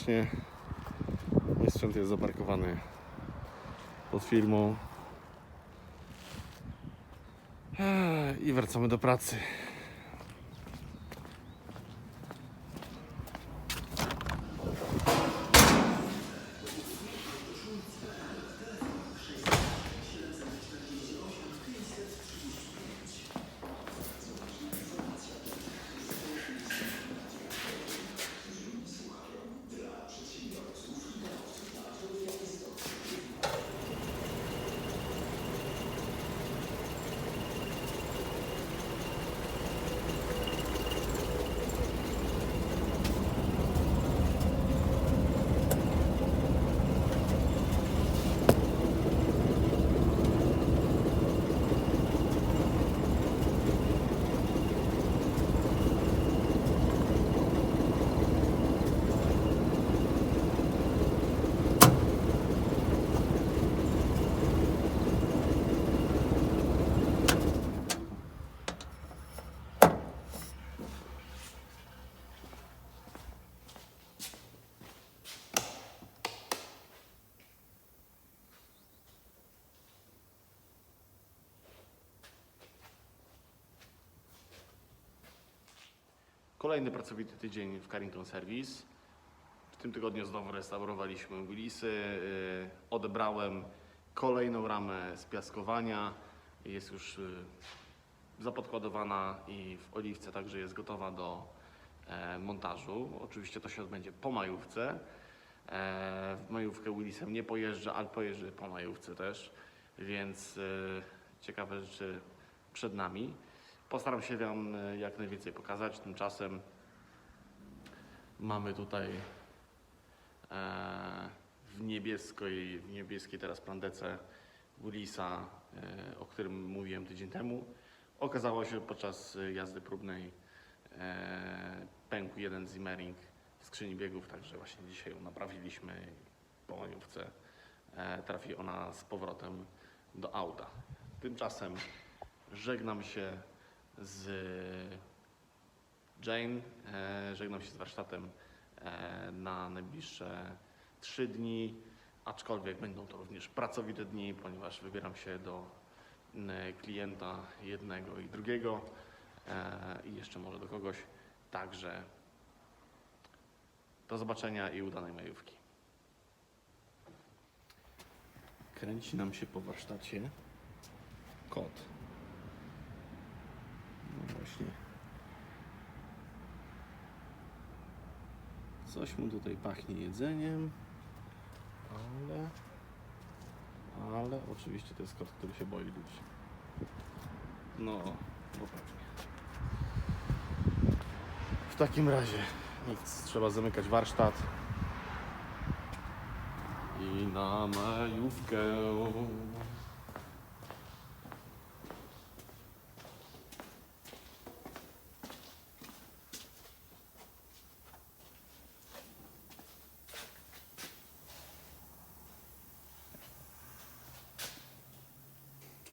właśnie mój sprzęt jest zaparkowany pod firmą i wracamy do pracy. Kolejny pracowity tydzień w Carrington Service. W tym tygodniu znowu restaurowaliśmy Willisy. Yy, Odebrałem kolejną ramę z piaskowania. Jest już yy, zapodkładowana i w oliwce także jest gotowa do e, montażu. Oczywiście to się odbędzie po majówce. E, W majówkę Willisem nie pojeżdżę, ale pojeżdżę po majówce też, więc e, ciekawe rzeczy przed nami. Postaram się Wam e, jak najwięcej pokazać. Tymczasem mamy tutaj e, w niebieskiej, w niebieskiej teraz plandece Willisa, e, o którym mówiłem tydzień temu. Okazało się podczas jazdy próbnej pękł jeden zimmering w skrzyni biegów, także właśnie dzisiaj ją naprawiliśmy po majówce e, trafi ona z powrotem do auta. Tymczasem żegnam się z Jane, e, żegnam się z warsztatem e, na najbliższe trzy dni, aczkolwiek będą to również pracowite dni, ponieważ wybieram się do klienta jednego i drugiego e, i jeszcze może do kogoś. Także do zobaczenia i udanej majówki. Kręci nam się po warsztacie kot. Właśnie. Coś mu tutaj pachnie jedzeniem, ale, ale oczywiście to jest kot, który się boi ludzi. No, no pewnie. W takim razie nic, trzeba zamykać warsztat i na majówkę.